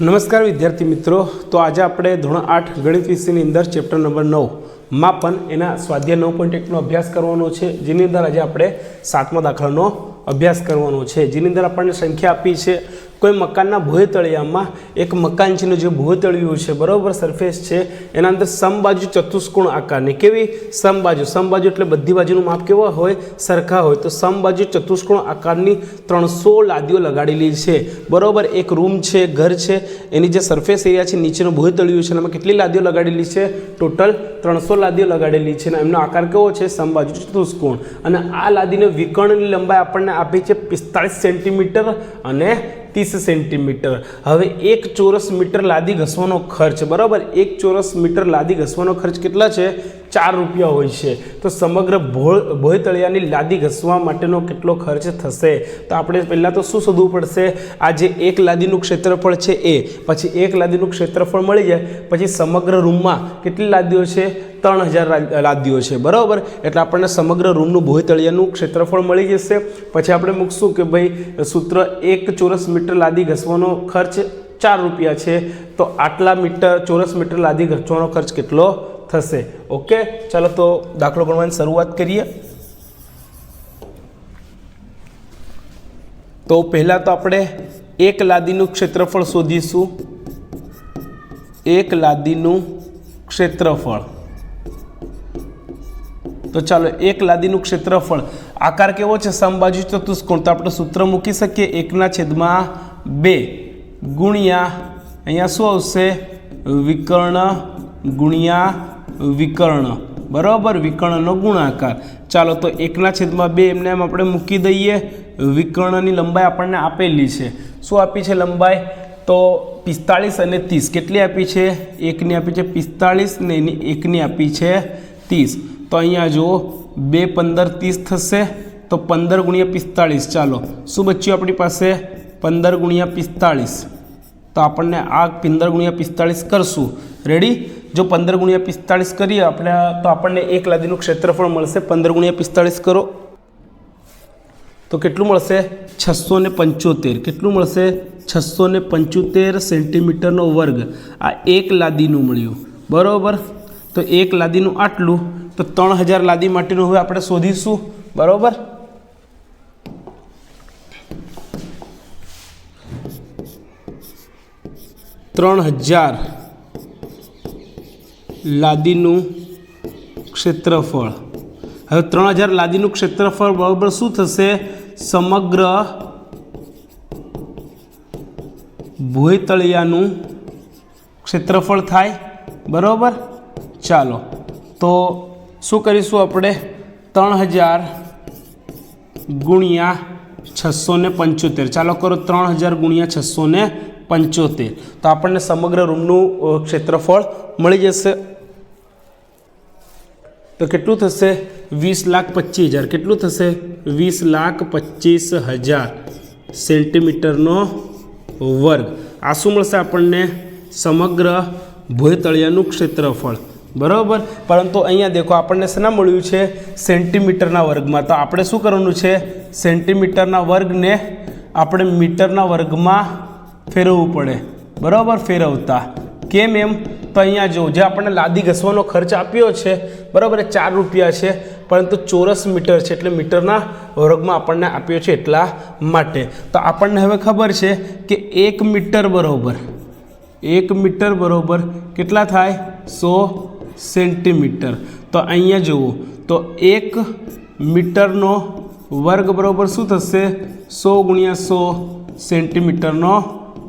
નમસ્કાર વિદ્યાર્થી મિત્રો. તો આજે આપણે ધોરણ આઠ ગણિત વિષયની અંદર ચેપ્ટર નંબર નવ, માપન એના સ્વાધ્યાય નવ પોઈન્ટ એકનો અભ્યાસ કરવાનો છે. જેની અંદર આજે આપણે સાતમા દાખલાનો અભ્યાસ કરવાનો છે. જેની અંદર આપણને સંખ્યા આપી છે. કોઈ મકાનના ભોયતળિયામાં એક મકાન છે જે ભોયતળિયું છે, બરાબર સરફેસ છે, એના અંદર સમબાજુ ચતુષ્કોણ આકારની કેવી? સમબાજુ. સમબાજુ એટલે બધી બાજુનું માપ કેવા હોય? સરખા હોય. તો સમબાજુ ચતુષ્કોણ આકારની ત્રણસો લાદીઓ લગાડેલી છે. બરાબર? એક રૂમ છે, ઘર છે. એની જે સરફેસ એરિયા છે, નીચેનું ભોયતળિયું છે એમાં કેટલી લાદીઓ લગાડેલી છે? ટોટલ ત્રણસો લાદીઓ લગાડેલી છે. અને એમનો આકાર કેવો છે? સમબાજુ ચતુષ્કોણ. અને આ લાદીને વિકર્ણની લંબાઈ આપણને આપી છે પિસ્તાળીસ સેન્ટીમીટર અને ત્રીસ સેન્ટીમીટર. હવે એક ચોરસ મીટર લાદી ઘસવાનો ખર્ચ, બરાબર? એક ચોરસ મીટર લાદી ઘસવાનો ખર્ચ કેટલા છે? ચાર રૂપિયા હોય છે. તો સમગ્ર ભોળ, ભોયતળિયાની લાદી ઘસવા માટેનો કેટલો ખર્ચ થશે? તો આપણે પહેલાં તો શું શોધવું પડશે? આ જે એક લાદીનું ક્ષેત્રફળ છે એ. પછી એક લાદીનું ક્ષેત્રફળ મળી જાય. પછી સમગ્ર રૂમમાં કેટલી લાદીઓ છે? ત્રણ હજાર લાદીઓ છે, બરાબર? એટલે આપણને સમગ્ર રૂમનું ભોયતળિયાનું ક્ષેત્રફળ મળી જશે. પછી આપણે મૂકશું કે ભાઈ, સૂત્ર એક ચોરસ મીટર લાદી ઘસવાનો ખર્ચ ચાર રૂપિયા છે. તો આટલા મીટર, ચોરસ મીટર લાદી ઘસવાનો ખર્ચ કેટલો થશે? ઓકે? ચાલો તો દાખલો ગણવાની શરૂઆત કરીએ. તો પહેલાં તો આપણે એક લાદીનું ક્ષેત્રફળ શોધીશું. એક લાદીનું ક્ષેત્રફળ. તો ચાલો, એક લાદીનું ક્ષેત્રફળ. આકાર કેવો છે? સમબાજુ ચતુષ્કોણ. તો આપણે સૂત્ર મૂકી શકીએ. એકના છેદમાં બે ગુણ્યા, અહીંયા શું આવશે? વિકર્ણ ગુણ્યા વિકર્ણ. બરાબર? વિકર્ણનો ગુણાકાર. ચાલો, તો એકના છેદમાં બે એમને એમ આપણે મૂકી દઈએ. વિકર્ણની લંબાઈ આપણને આપેલી છે. શું આપી છે લંબાઈ? તો પિસ્તાળીસ અને ત્રીસ. કેટલી આપી છે? એકની આપી છે પિસ્તાળીસ ને એની એકની આપી છે ત્રીસ. તો અહીંયા જુઓ, બે પંદર ત્રીસ થશે, તો પંદર ગુણ્યા પિસ્તાળીસ. ચાલો, શું બચ્યું આપણી પાસે? પંદર ગુણ્યા પિસ્તાળીસ. તો આપણને આ પંદર ગુણ્યા પિસ્તાળીસ કરશું. રેડી જો પંદર ગુણ્યા પિસ્તાળીસ કરીએ આપણે, તો આપણને એક લાદીનું ક્ષેત્રફળ મળશે. પંદર ગુણ્યા પિસ્તાળીસ કરો. તો કેટલું મળશે? છસો ને પંચોતેર. કેટલું મળશે? છસો ને પંચોતેર સેન્ટીમીટરનો વર્ગ. આ એક લાદીનું મળ્યું. બરાબર? તો એક લાદીનું આટલું. તો ત્રણ હજાર લાદી માટેનું હવે આપણે શોધીશું. બરાબર? ત્રણ હજાર લાદીનું ક્ષેત્રફળ. હવે ત્રણ હજાર લાદીનું ક્ષેત્રફળ બરાબર શું થશે? સમગ્ર ભોયતળિયાનું ક્ષેત્રફળ થાય. બરાબર? ચાલો. તો શું કરીશું આપણે? ત્રણ હજાર ગુણ્યા છસો ને પંચોતેર. ચાલો કરો ત્રણ હજાર ગુણ્યા છસો ને પંચોતેર. તો આપણને સમગ્ર રૂમનું ક્ષેત્રફળ મળી જશે. તો કેટલું થશે? વીસ લાખ પચીસ હજાર. કેટલું થશે? વીસ લાખ પચીસ હજાર સેન્ટીમીટરનો વર્ગ. આ શું મળશે આપણને? સમગ્ર ભોયતળિયાનું ક્ષેત્રફળ. બરાબર? પરંતુ અહીંયા દેખો, આપણને શેના મળ્યું છે? સેન્ટીમીટરના વર્ગમાં. તો આપણે શું કરવાનું છે? સેન્ટીમીટરના વર્ગને આપણે મીટરના વર્ગમાં ફેરવવું પડે. બરાબર? ફેરવતા. કેમ એમ? તો અહીંયા જો જે આપણને લાદી ઘસવાનો ખર્ચ આપ્યો છે, બરાબર, એ ચાર રૂપિયા છે, પરંતુ ચોરસ મીટર છે, એટલે મીટરના વર્ગમાં આપણને આપ્યો છે એટલા માટે. તો આપણને હવે ખબર છે કે એક મીટર બરાબર, એક મીટર બરાબર કેટલા થાય? સો સેન્ટીમીટર. તો અહીંયા જુઓ, તો એક મીટરનો વર્ગ બરાબર શું થશે? સો ગુણ્યા સો સેન્ટીમીટરનો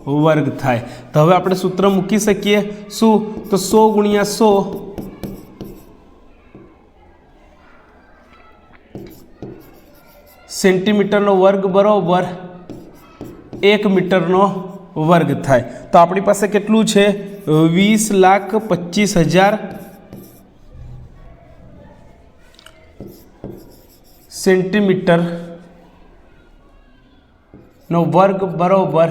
વર્ગ થાય. તો હવે આપણે સૂત્ર મૂકી શકીએ. શું? તો સો ગુણ્યા સો સેન્ટીમીટરનો વર્ગ બરાબર એક મીટરનો વર્ગ થાય. તો આપણી પાસે કેટલું છે? વીસ લાખ પચીસ હજાર સેન્ટીમીટર નો વર્ગ બરોબર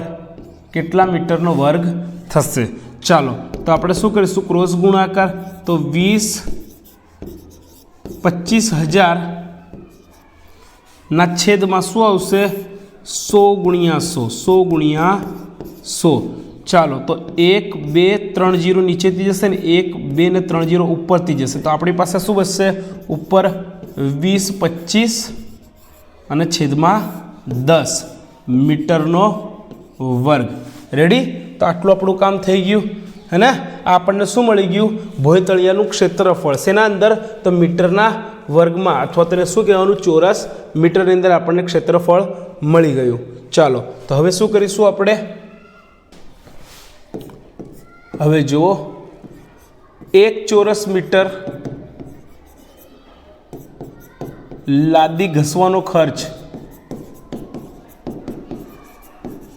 કેટલા મીટરનો વર્ગ થશે? ચાલો, તો આપણે શું કરીશું? ક્રોસ ગુણાકાર, તો વીસ, પચીસ હજારના છેદમાં શું આવશે? સો ગુણ્યા સો સો ગુણ્યા સો. ચાલો, તો એક, બે, ત્રણ જીરો નીચેથી જશે ને એક, બે ને ત્રણ જીરો ઉપરથી જશે. તો આપણી પાસે શું બચશે? ઉપર વીસ, પચીસ અને છેદમાં દસ મીટરનો વર્ગ. રેડી તો આટલું આપણું કામ થઈ ગયું. હે ને આપણને શું મળી ગયું? ભોયતળિયાનું ક્ષેત્રફળ. શેના અંદર? તો મીટરના વર્ગમાં. અથવા તેને શું કહેવાનું? ચોરસ મીટરની અંદર આપણને ક્ષેત્રફળ મળી ગયું. ચાલો, તો હવે શું કરીશું આપણે? હવે જુઓ, એક ચોરસ મીટર લાદી ઘસવાનો ખર્ચ.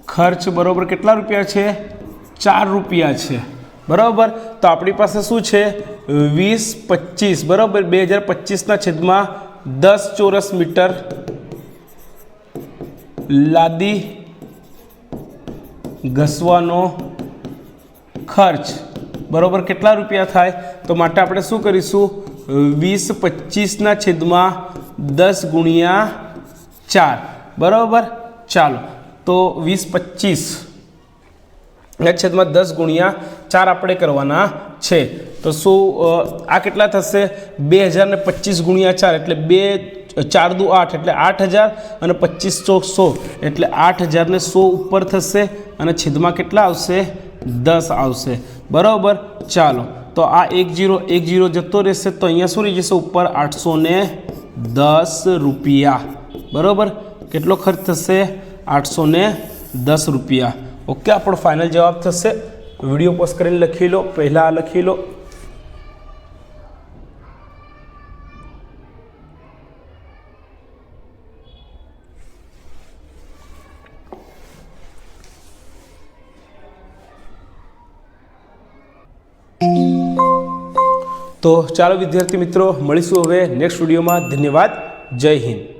ખર્ચ બરાબર કેટલા રૂપિયા છે? ચાર રૂપિયા છે. બરાબર? તો આપણી પાસે શું છે? વીસ પચીસ. બરાબર? બે હજાર પચીસના છેદમાં દસ ચોરસ મીટર લાદી ઘસવાનો ખર્ચ. બરાબર? કેટલા રૂપિયા થાય? તો માટે આપણે શું કરીશું? વીસ પચીસના છેદમાં દસ ગુણ્યા ચાર. બરાબર? ચાલો. તો વીસ પચીસ છેદમાં દસ ગુણ્યા ચાર આપણે કરવાના છે. તો શું આ કેટલા થશે? બે હજાર ને પચીસ ગુણ્યા ચાર એટલે બે, ચાર દુ આઠ એટલે આઠ હજાર અને પચીસ સો. એટલે આઠ હજાર ને સો ઉપર થશે અને છેદમાં કેટલા આવશે? દસ આવશે બરાબર ચાલો તો આ એક જીરો એક જીરો જતો રહેશે તો અહીંયા શું રહી જશે ઉપર આઠસો ને દસ રૂપિયા બરાબર કેટલો ખર્ચ થશે આઠસો ને દસ રૂપિયા ઓકે આપણો ફાઇનલ જવાબ થશે વીડિયો પોસ્ટ કરીને લખી લો પહેલાં આ લખી લો તો ચાલો વિદ્યાર્થી મિત્રો મળીશું હવે નેક્સ્ટ વિડીયોમાં ધન્યવાદ. જય હિન્દ.